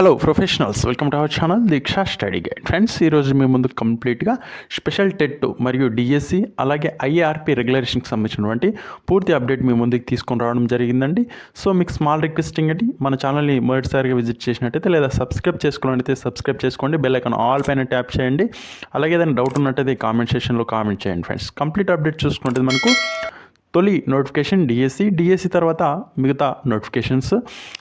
Hello professionals welcome to our channel Deeksha study guide friends ఈరోజు మీ ముందు కంప్లీట్గా స్పెషల్ టెట్ మరియు డిఎస్సి అలాగే ఐఆర్పి రెగ్యులేషన్కి సంబంధించినటువంటి పూర్తి అప్డేట్ మీ ముందుకు తీసుకొని రావడం జరిగిందండి. సో మీకు స్మాల్ రిక్వెస్టింగ్ అండి మన ఛానల్ని మొదటిసారిగా విజిట్ చేసినట్టయితే లేదా సబ్స్క్రైబ్ చేసుకోవాలంటే సబ్స్క్రైబ్ చేసుకోండి. బెల్ ఐకాన్ ఆల్ పైన ట్యాప్ చేయండి. అలాగే ఏదైనా డౌట్ ఉన్నట్టయితే కామెంట్ సెషన్లో కామెంట్ చేయండి ఫ్రెండ్స్ కంప్లీట్ అప్డేట్ చూసుకుంటే మనకు తొలి నోటిఫికేషన్ డిఎస్సి. డిఎస్సి తర్వాత మిగతా నోటిఫికేషన్స్.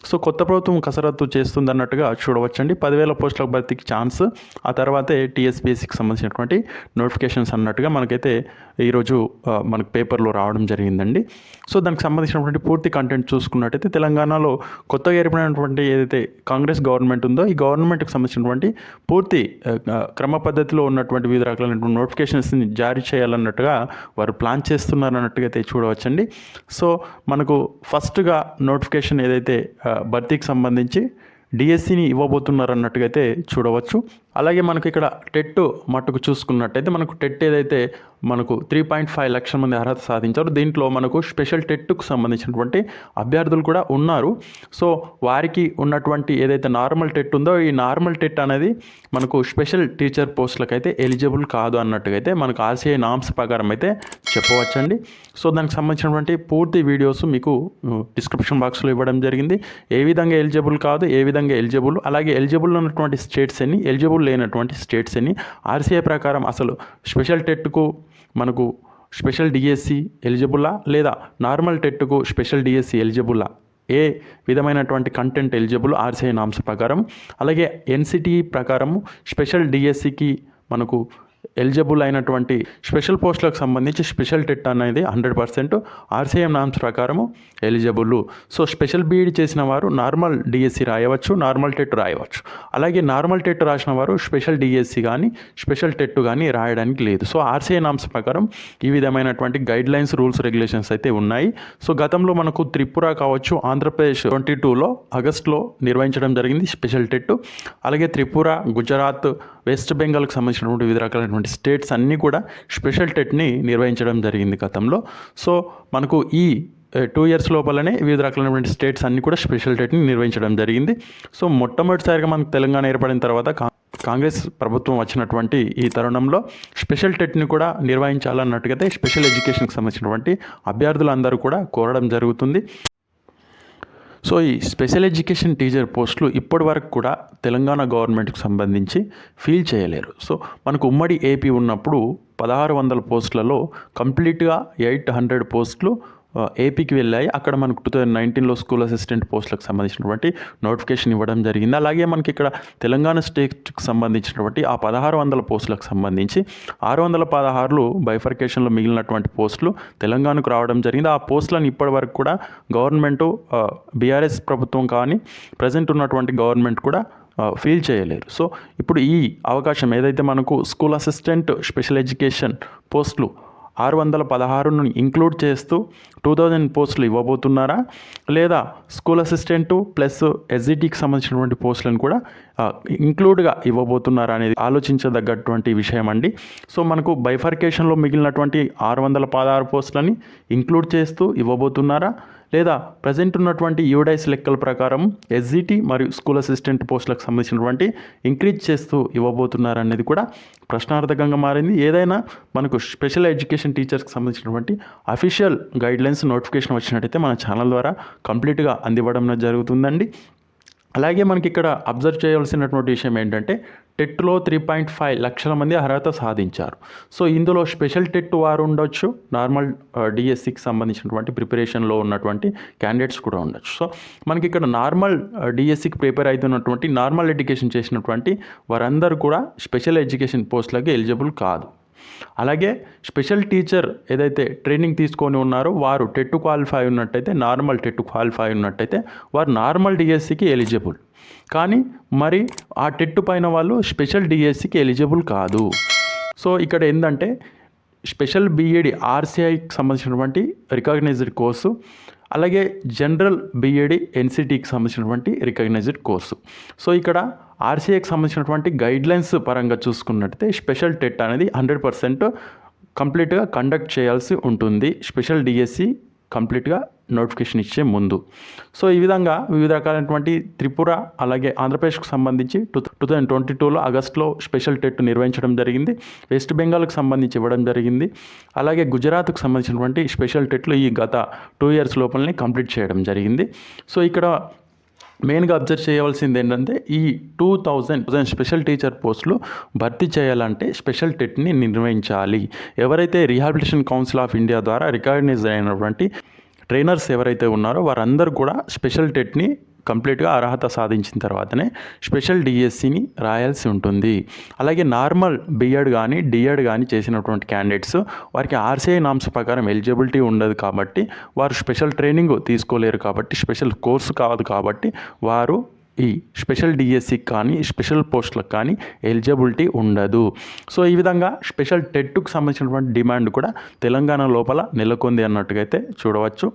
సో కొత్త ప్రభుత్వం కసరత్తు చేస్తుంది అన్నట్టుగా చూడవచ్చండి. పదివేల పోస్టుల భర్తీకి ఛాన్స్. ఆ తర్వాతే టీఎస్పీఎస్సికి సంబంధించినటువంటి నోటిఫికేషన్స్ అన్నట్టుగా మనకైతే ఈరోజు మనకు పేపర్లో రావడం జరిగిందండి. సో దానికి సంబంధించినటువంటి పూర్తి కంటెంట్ చూసుకున్నట్టయితే తెలంగాణలో కొత్తగా ఏర్పడినటువంటి ఏదైతే కాంగ్రెస్ గవర్నమెంట్ ఉందో ఈ గవర్నమెంట్కి సంబంధించినటువంటి పూర్తి క్రమ పద్ధతిలో ఉన్నటువంటి వివిధ రకాలైనటువంటి నోటిఫికేషన్స్ని జారీ చేయాలన్నట్టుగా వారు ప్లాన్ చేస్తున్నారన్నట్టుగా అయితే చూడవచ్చండి. సో మనకు ఫస్ట్గా నోటిఫికేషన్ ఏదైతే భర్తీకి సంబంధించి డిఎస్సిని ఇవ్వబోతున్నారు అన్నట్టుగా అయితే చూడవచ్చు. అలాగే మనకు ఇక్కడ టెట్ మట్టుకు చూసుకున్నట్టయితే మనకు టెట్ ఏదైతే మనకు త్రీ పాయింట్ ఫైవ్ లక్షల మంది అర్హత సాధించారు దీంట్లో మనకు స్పెషల్ టెట్కు సంబంధించినటువంటి అభ్యర్థులు కూడా ఉన్నారు. సో వారికి ఉన్నటువంటి ఏదైతే నార్మల్ టెట్ ఉందో ఈ నార్మల్ టెట్ అనేది మనకు స్పెషల్ టీచర్ పోస్టులకు అయితే ఎలిజిబుల్ కాదు అన్నట్టుగా అయితే మనకు ఆర్సీఐ నామ్స్ ప్రకారం అయితే చెప్పవచ్చండి. సో దానికి సంబంధించినటువంటి పూర్తి వీడియోస్ మీకు డిస్క్రిప్షన్ బాక్స్లో ఇవ్వడం జరిగింది. ఏ విధంగా ఎలిజిబుల్ కాదు ఏ విధంగా ఎలిజిబుల్ అలాగే ఎలిజిబుల్ ఉన్నటువంటి స్టేట్స్ ఎన్ని ఎలిజిబుల్ లేనటువంటి స్టేట్స్ అని ఆర్సీఐ ప్రకారం అసలు స్పెషల్ టెట్కు మనకు స్పెషల్ డిఎస్సి ఎలిజిబుల్లా లేదా నార్మల్ టెట్కు స్పెషల్ డిఎస్సి ఎలిజిబుల్లా ఏ విధమైనటువంటి కంటెంట్ ఎలిజిబుల్ ఆర్సీఐ నామ్స్ ప్రకారం? అలాగే ఎన్సిటి ప్రకారం స్పెషల్ డిఎస్సికి మనకు ఎలిజిబుల్ అయినటువంటి స్పెషల్ పోస్టులకు సంబంధించి స్పెషల్ టెట్ అనేది హండ్రెడ్ పర్సెంట్ ఆర్సీఎం నామ్స్ ప్రకారము ఎలిజిబుల్ సో స్పెషల్ బీఈడి చేసిన వారు నార్మల్ డిఎస్సి రాయవచ్చు నార్మల్ టెట్ రాయవచ్చు. అలాగే నార్మల్ టెట్ రాసిన వారు స్పెషల్ డిఎస్సి కానీ స్పెషల్ టెట్ కానీ రాయడానికి లేదు. సో ఆర్సీఏ నామ్స్ ప్రకారం ఈ విధమైనటువంటి గైడ్ లైన్స్ రూల్స్ రెగ్యులేషన్స్ అయితే ఉన్నాయి. సో గతంలో మనకు త్రిపుర కావచ్చు ఆంధ్రప్రదేశ్ ట్వంటీ టూలో ఆగస్టులో నిర్వహించడం జరిగింది స్పెషల్ టెట్ అలాగే త్రిపుర గుజరాత్ వెస్ట్ బెంగాల్కి సంబంధించినటువంటి వివిధ రకాలైనటువంటి స్టేట్స్ అన్నీ కూడా స్పెషల్ టెట్ని నిర్వహించడం జరిగింది గతంలో. సో మనకు ఈ టూ ఇయర్స్ లోపలనే వివిధ రకాలైనటువంటి స్టేట్స్ అన్నీ కూడా స్పెషల్ టెట్ని నిర్వహించడం జరిగింది. సో మొట్టమొదటిసారిగా మనకు తెలంగాణ ఏర్పడిన తర్వాత కాంగ్రెస్ ప్రభుత్వం వచ్చినటువంటి ఈ తరుణంలో స్పెషల్ టెట్ని కూడా నిర్వహించాలన్నట్టుగా అయితే స్పెషల్ ఎడ్యుకేషన్కి సంబంధించినటువంటి అభ్యర్థులందరూ కూడా కోరడం జరుగుతుంది. సో ఈ స్పెషల్ ఎడ్యుకేషన్ టీచర్ పోస్టులు ఇప్పటి వరకు కూడా తెలంగాణ గవర్నమెంట్కి సంబంధించి ఫీల్ చేయలేరు. సో మనకు ఉమ్మడి ఏపీ ఉన్నప్పుడు పదహారు వందల పోస్టులలో కంప్లీట్గా ఎయిట్ హండ్రెడ్ పోస్టులు ఏపీకి వెళ్ళాయి. అక్కడ మనకు టూ థౌజండ్ నైన్టీన్లో స్కూల్ అసిస్టెంట్ పోస్టులకు సంబంధించినటువంటి నోటిఫికేషన్ ఇవ్వడం జరిగింది. అలాగే మనకి ఇక్కడ తెలంగాణ స్టేట్కి సంబంధించినటువంటి ఆ పదహారు వందల పోస్టులకు సంబంధించి ఆరు వందల పదహారులు బైఫర్కేషన్లో మిగిలినటువంటి పోస్టులు తెలంగాణకు రావడం జరిగింది. ఆ పోస్టులను ఇప్పటి వరకు కూడా గవర్నమెంటు బీఆర్ఎస్ ప్రభుత్వం కానీ ప్రజెంట్ ఉన్నటువంటి గవర్నమెంట్ కూడా ఫీల్ చేయలేరు సో ఇప్పుడు ఈ అవకాశం ఏదైతే మనకు స్కూల్ అసిస్టెంట్ స్పెషల్ ఎడ్యుకేషన్ పోస్టులు ఆరు వందల పదహారును ఇంక్లూడ్ చేస్తూ టూ థౌజండ్ పోస్టులు ఇవ్వబోతున్నారా? లేదా స్కూల్ అసిస్టెంటు ప్లస్ ఎస్జిటికి సంబంధించినటువంటి పోస్టులను కూడా ఇంక్లూడ్గా ఇవ్వబోతున్నారా అనేది ఆలోచించదగ్గటువంటి విషయం అండి సో మనకు బైఫర్కేషన్లో మిగిలినటువంటి ఆరు వందల పదహారు పోస్టులని ఇంక్లూడ్ చేస్తూ ఇవ్వబోతున్నారా? లేదా ప్రజెంట్ ఉన్నటువంటి యూడైస్ లెక్కల ప్రకారం ఎస్జిటి మరియు స్కూల్ అసిస్టెంట్ పోస్టులకు సంబంధించినటువంటి ఇంక్రీజ్ చేస్తూ ఇవ్వబోతున్నారు అనేది కూడా ప్రశ్నార్థకంగా మారింది. ఏదైనా మనకు స్పెషల్ ఎడ్యుకేషన్ టీచర్స్కి సంబంధించినటువంటి అఫీషియల్ గైడ్లైన్స్ నోటిఫికేషన్ వచ్చినట్టయితే మన ఛానల్ ద్వారా కంప్లీట్గా అందివ్వడం జరుగుతుందండి. అలాగే మనకి ఇక్కడ అబ్జర్వ్ చేయాల్సినటువంటి విషయం ఏంటంటే టెట్లో త్రీ పాయింట్ ఫైవ్ లక్షల మంది అర్హత సాధించారు. సో ఇందులో స్పెషల్ టెట్ వారు ఉండొచ్చు నార్మల్ డిఎస్సికి uh, సంబంధించినటువంటి ప్రిపరేషన్లో ఉన్నటువంటి క్యాండిడేట్స్ కూడా ఉండొచ్చు. సో మనకి ఇక్కడ నార్మల్ డిఎస్సికి ప్రిపేర్ అవుతున్నటువంటి నార్మల్ ఎడ్యుకేషన్ చేసినటువంటి వారందరూ కూడా స్పెషల్ ఎడ్యుకేషన్ పోస్టులకి ఎలిజిబుల్ కాదు. అలాగే స్పెషల్ టీచర్ ఏదైతే ట్రైనింగ్ తీసుకొని ఉన్నారో వారు టెట్ క్వాలిఫై ఉన్నట్టయితే నార్మల్ టెట్ క్వాలిఫై ఉన్నట్టయితే వారు నార్మల్ డిఎస్సికి ఎలిజిబుల్. కానీ మరి ఆ టెట్ పైన వాళ్ళు స్పెషల్ డిఎస్సికి ఎలిజిబుల్ కాదు. సో ఇక్కడ ఏంటంటే స్పెషల్ బీఈడి ఆర్సీఐకి సంబంధించినటువంటి రికగ్నైజ్డ్ కోర్సు అలాగే జనరల్ బీఈడి ఎన్సిటీకి సంబంధించినటువంటి రికగ్నైజ్డ్ కోర్సు సో ఇక్కడ ఆర్సీఏకి సంబంధించినటువంటి గైడ్లైన్స్ పరంగా చూసుకున్నట్టయితే స్పెషల్ టెట్ అనేది హండ్రెడ్ పర్సెంట్ కంప్లీట్గా కండక్ట్ చేయాల్సి ఉంటుంది. స్పెషల్ డిఎస్సి కంప్లీట్గా నోటిఫికేషన్ ఇచ్చే ముందు. సో ఈ విధంగా వివిధ రకాలైనటువంటి త్రిపుర అలాగే ఆంధ్రప్రదేశ్కు సంబంధించి టూ టూ థౌజండ్ ట్వంటీ టూలో ఆగస్టులో స్పెషల్ టెట్ నిర్వహించడం జరిగింది. వెస్ట్ బెంగాల్కి సంబంధించి ఇవ్వడం జరిగింది. అలాగే గుజరాత్కు సంబంధించినటువంటి స్పెషల్ టెట్లు ఈ గత టూ ఇయర్స్ లోపలనే కంప్లీట్ చేయడం జరిగింది. సో ఇక్కడ మెయిన్గా అబ్జర్వ్ చేయవలసింది ఏంటంటే ఈ two thousand thousand special teacher పోస్టులు భర్తీ చేయాలంటే స్పెషల్ టెట్ని నిర్వహించాలి. ఎవరైతే రీహాబిలిటేషన్ కౌన్సిల్ ఆఫ్ ఇండియా ద్వారా రికగ్నైజ్ అయినటువంటి ట్రైనర్స్ ఎవరైతే ఉన్నారో వారందరూ కూడా స్పెషల్ టెట్ని కంప్లీట్గా అర్హత సాధించిన తర్వాతనే స్పెషల్ డిఎస్సిని రాయాల్సి ఉంటుంది. అలాగే నార్మల్ బిఎడ్ కానీ డిఎడ్ కానీ చేసినటువంటి క్యాండిడేట్స్ వారికి ఆర్సీఐ నామ్స్ ప్రకారం ఎలిజిబిలిటీ ఉండదు కాబట్టి వారు స్పెషల్ ట్రైనింగ్ తీసుకోలేరు కాబట్టి స్పెషల్ కోర్సు కాదు కాబట్టి వారు ఈ స్పెషల్ డిఎస్సికి కానీ స్పెషల్ పోస్టులకు కానీ ఎలిజిబిలిటీ ఉండదు. సో ఈ విధంగా స్పెషల్ టెట్కు సంబంధించినటువంటి డిమాండ్ కూడా తెలంగాణ లోపల నెలకొంది అన్నట్టుగా అయితే చూడవచ్చు.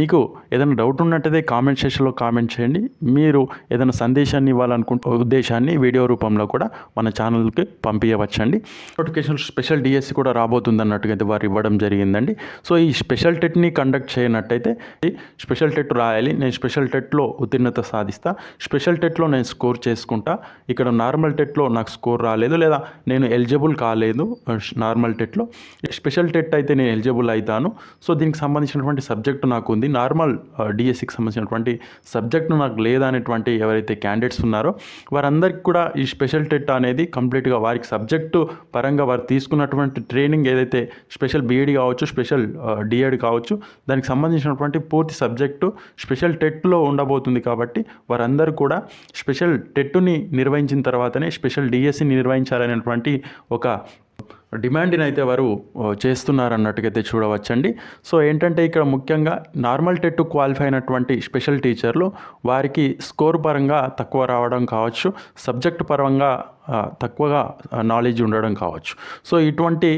మీకు ఏదైనా డౌట్ ఉన్నట్టయితే కామెంట్ సెషన్లో కామెంట్ చేయండి. మీరు ఏదైనా సందేశాన్ని ఇవ్వాలనుకుంటే ఉద్దేశాన్ని వీడియో రూపంలో కూడా మన ఛానల్కి పంపించవచ్చండి నోటిఫికేషన్ స్పెషల్ డిఎస్సి కూడా రాబోతుంది అన్నట్టుగా అయితే వారు ఇవ్వడం జరిగిందండి. సో ఈ స్పెషల్ టెట్ని కండక్ట్ చేయనట్టయితే ఈ స్పెషల్ టెట్ రాయాలి నేను స్పెషల్ టెట్లో ఉత్తీర్ణత సాధిస్తా స్పెషల్ టెట్లో నేను స్కోర్ చేసుకుంటా. ఇక్కడ నార్మల్ టెట్లో నాకు స్కోర్ రాలేదు లేదా నేను ఎలిజిబుల్ కాలేదు నార్మల్ టెట్లో స్పెషల్ టెట్ అయితే నేను ఎలిజిబుల్ అవుతాను సో దీనికి సంబంధించినటువంటి సబ్జెక్టు నాకు ఉంది. నార్మల్ డిఎస్సికి సంబంధించినటువంటి సబ్జెక్టు నాకు లేదనేటువంటి ఎవరైతే క్యాండిడేట్స్ ఉన్నారో వారందరికీ కూడా ఈ స్పెషల్ టెట్ అనేది కంప్లీట్గా వారికి సబ్జెక్టు పరంగా వారు తీసుకున్నటువంటి ట్రైనింగ్ ఏదైతే స్పెషల్ బీఈడి కావచ్చు స్పెషల్ డిఎడ్ కావచ్చు దానికి సంబంధించినటువంటి పూర్తి సబ్జెక్టు స్పెషల్ టెట్లో ఉండబోతుంది కాబట్టి వారందరూ కూడా స్పెషల్ టెట్టుని నిర్వహించిన తర్వాతనే స్పెషల్ డిఎస్సిని నిర్వహించాలనేటువంటి ఒక డిమాండ్ని అయితే వారు చేస్తున్నారన్నట్టుగైతే చేస్తున్నారన్నట్టుగా అయితే చూడవచ్చండి. సో ఏంటంటే ఇక్కడ ముఖ్యంగా నార్మల్ టెట్ క్వాలిఫై అయినటువంటి స్పెషల్ టీచర్లు వారికి స్కోర్ పరంగా తక్కువ రావడం కావచ్చు సబ్జెక్ట్ పరంగా తక్కువగా నాలెడ్జ్ ఉండడం కావచ్చు. సో ఇటువంటి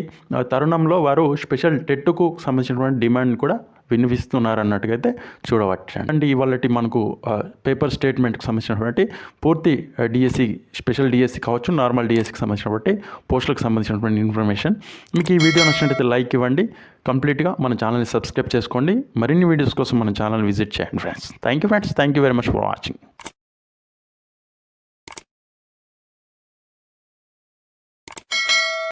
తరుణంలో వారు స్పెషల్ టెట్కు సంబంధించినటువంటి డిమాండ్ కూడా వినిపిస్తున్నారు అన్నట్టుగా అయితే చూడవచ్చు అండ్ ఇవాళ మనకు పేపర్ స్టేట్మెంట్కి సంబంధించినటువంటి పూర్తి డిఎస్సి స్పెషల్ డిఎస్సి కావచ్చు నార్మల్ డిఎస్సికి సంబంధించినటువంటి పోస్టులకు సంబంధించినటువంటి ఇన్ఫర్మేషన్. మీకు ఈ వీడియో నచ్చినట్టయితే లైక్ ఇవ్వండి. కంప్లీట్గా మన ఛానల్ని సబ్స్క్రైబ్ చేసుకోండి. మరిన్ని వీడియోస్ కోసం మన ఛానల్ విజిట్ చేయండి friends. Thank you friends. Thank you very much for watching.